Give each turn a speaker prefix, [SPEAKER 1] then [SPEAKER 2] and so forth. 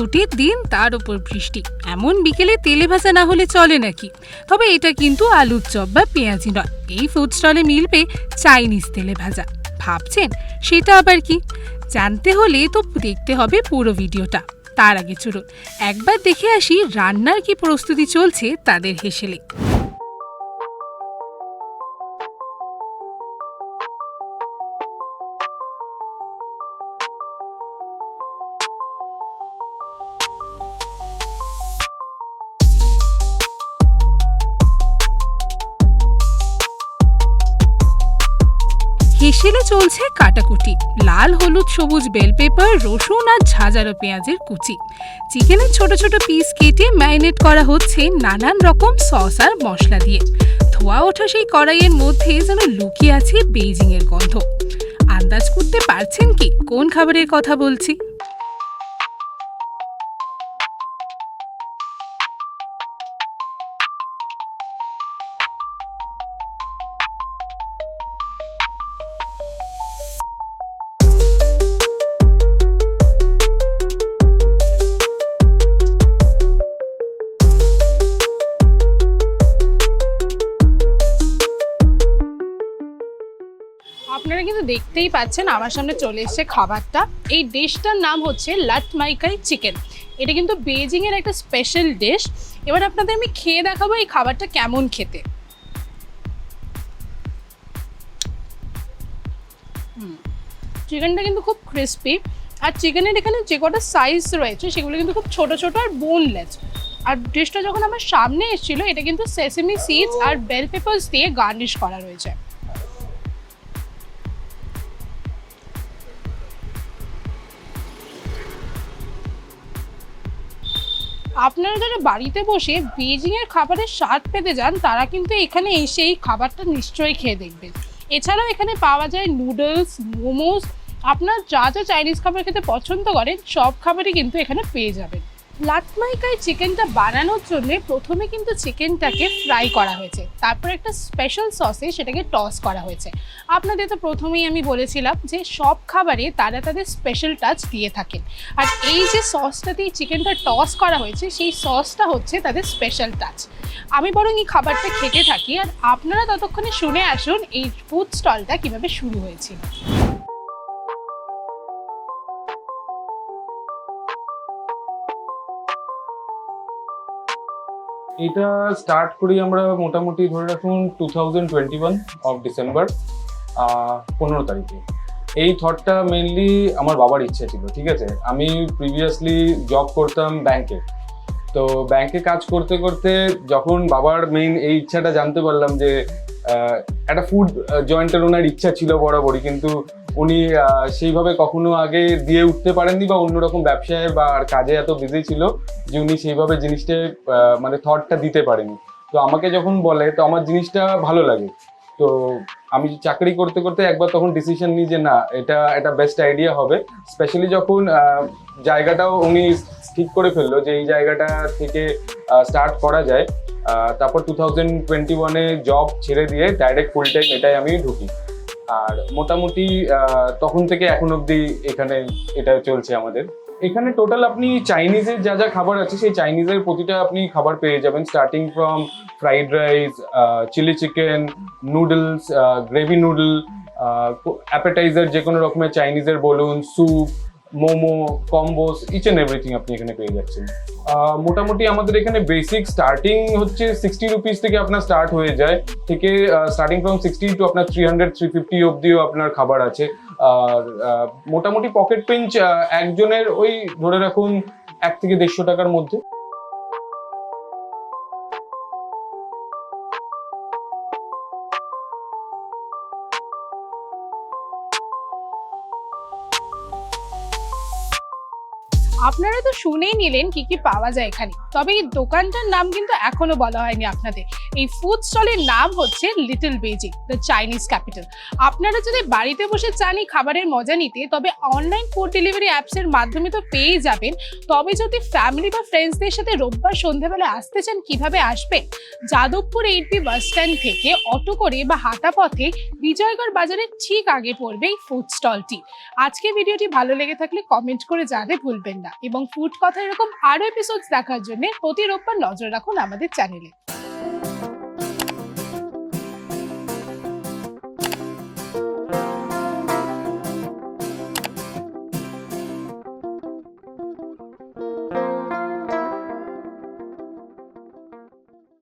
[SPEAKER 1] ছুটির দিন তার উপর বৃষ্টি। এমন বিকেলে তেলে ভাজা না হলে চলে নাকি? তবে এটা কিন্তু আলুর চপ বা পেঁয়াজি নয়। এই ফুড স্টলে মিলবে চাইনিজ তেলে ভাজা। ভাবছেন, সেটা আবার কি? জানতে হলে তো দেখতে হবে পুরো ভিডিওটা। তার আগে চলুন, একবার দেখে আসি রান্নার কি প্রস্তুতি চলছে তাদের হেসেলে। হেসেলে চলছে কাটাকুটি। লাল, হলুদ, সবুজ বেল পেপার, রসুন আর ঝাঁঝালো পেঁয়াজের কুচি। চিকেনের ছোট ছোট পিস কেটে ম্যারিনেট করা হচ্ছে নানান রকম সস আর মশলা দিয়ে। ধোয়া ওঠা সেই কড়াইয়ের মধ্যে যেন লুকিয়ে আছে বেইজিংয়ের গন্ধ। আন্দাজ করতে পারছেন কি? কোন খাবারের কথা বলছি? আপনারা কিন্তু দেখতেই পাচ্ছেন আমার সামনে চলে এসেছে খাবারটা। এই ডিশটার নাম হচ্ছে লাট মাইকাই চিকেন। এটা কিন্তু বেজিং এর একটা স্পেশাল ডিশ। এবার আপনাদের আমি খেয়ে দেখাবো এই খাবারটা কেমন খেতে। চিকেনটা কিন্তু খুব ক্রিস্পি আর চিকেনের এখানে যে কটা সাইজ রয়েছে, সেগুলো কিন্তু খুব ছোট ছোট আর বোনলেস আর ডিশটা যখন আমার সামনে এসেছিল, এটা কিন্তু সেসেমি সিডস আর বেল পেপার্স দিয়ে গার্নিশ করা রয়েছে। আপনারা যারা বাড়িতে বসে বেজিংয়ের খাবারের স্বাদ পেতে যান, তারা কিন্তু এখানে এসে এই খাবারটা নিশ্চয়ই খেয়ে দেখবেন। এছাড়াও এখানে পাওয়া যায় নুডলস মোমোস আপনার যা যা চাইনিজ খাবার খেতে পছন্দ করেন, সব খাবারই কিন্তু এখানে পেয়ে যাবেন। লাটমাইকাই চিকেনটা বানানোর জন্য প্রথমে কিন্তু চিকেনটাকে ফ্রাই করা হয়েছে। তারপর একটা স্পেশাল সসে সেটাকে টস করা হয়েছে। আপনাদের তো প্রথমেই আমি বলেছিলাম যে সব খাবারে তারা তাদের স্পেশাল টাচ দিয়ে থাকেন। আর এই যে সসটা দিয়ে চিকেনটা টস করা হয়েছে, সেই সসটা হচ্ছে তাদের স্পেশাল টাচ। আমি বরং এই খাবারটা খেতে থাকি, আর আপনারা ততক্ষণে শুনে আসুন এই ফুড স্টলটা কীভাবে শুরু হয়েছিল।
[SPEAKER 2] এটা স্টার্ট করি আমরা মোটামুটি ধরে রাখুন two thousand twenty one of December পনেরো তারিখে। এই থটটা মেনলি আমার বাবার ইচ্ছে ছিল, ঠিক আছে? আমি প্রিভিয়াসলি জব করতাম ব্যাংকে তো ব্যাংকে কাজ করতে করতে যখন বাবার মেইন এই ইচ্ছাটা জানতে পারলাম যে একটা ফুড জয়েন্টের ওনার ইচ্ছা ছিল বরাবরই, কিন্তু উনি সেইভাবে কখনো আগে দিয়ে উঠতে পারেননি বা অন্যরকম ব্যবসায় বা আর কাজে এত বিজি ছিল যে উনি সেইভাবে জিনিসটা মানে থটটা দিতে পারেনি। তো আমাকে যখন বলে, তো আমার জিনিসটা ভালো লাগে। তো আমি চাকরি করতে করতে একবার তখন ডিসিশন নিই যে না, এটা এটা বেস্ট আইডিয়া হবে। স্পেশালি যখন জায়গাটাও উনি ঠিক করে ফেলল যে এই জায়গাটা থেকে স্টার্ট করা যায় তারপর টু থাউজেন্ড টোয়েন্টি ওয়ানে জব ছেড়ে দিয়ে ডাইরেক্ট ফুল টাইম এটাই আমি ঢুকি। আর মোটামুটি তখন থেকে এখন অবধি এখানে এটা চলছে আমাদের। এখানে টোটাল আপনি চাইনিজের যা যা খাবার আছে, সেই চাইনিজের প্রতিটা আপনি খাবার পেয়ে যাবেন starting from fried rice chilli chicken noodles gravy noodle appetizer যে কোনো রকমের চাইনিজের বলুন soup momo, combos each and everything আপনি এখানে পেয়ে যাচ্ছেন। মোটামুটি আমাদের এখানে বেসিক স্টার্টিং হচ্ছে সিক্সটি রুপিস থেকে আপনার স্টার্ট হয়ে যায়। থেকে স্টার্টিং ফ্রম সিক্সটি টু আপনার থ্রি হান্ড্রেড থ্রি ফিফটি অবধিও আপনার খাবার আছে। আর মোটামুটি পকেট পিঞ্চ একজনের ওই ধরে রাখুন এক থেকে দেড়শো টাকার মধ্যে।
[SPEAKER 1] আপনারা তো শুনেই নিলেন কি কি পাওয়া যায় এখানে। তবে এই দোকানটার নাম কিন্তু এখনও বলা হয়নি আপনাদের। এই ফুড স্টলের নাম হচ্ছে little Beijing the Chinese capital আপনারা যদি বাড়িতে বসে চান খাবারের মজা নিতে, তবে অনলাইন ফুড ডেলিভারি অ্যাপসের মাধ্যমে তো পেয়ে যাবেন। তবে যদি ফ্যামিলি বা ফ্রেন্ডসদের সাথে রোববার সন্ধ্যাবেলা আসতে চান, কীভাবে আসবেন? Jadavpur eight B bus stand থেকে অটো করে বা হাঁটা পথে বিজয়গড় বাজারের ঠিক আগে পড়বে এই ফুড স্টলটি আজকে ভিডিওটি ভালো লেগে থাকলে কমেন্ট করে জানাতে ভুলবেন না। এবং ফুড কথা এরকম আরও এপিসোডস দেখার জন্য প্রতি রোববার নজর রাখুন আমাদের চ্যানেলে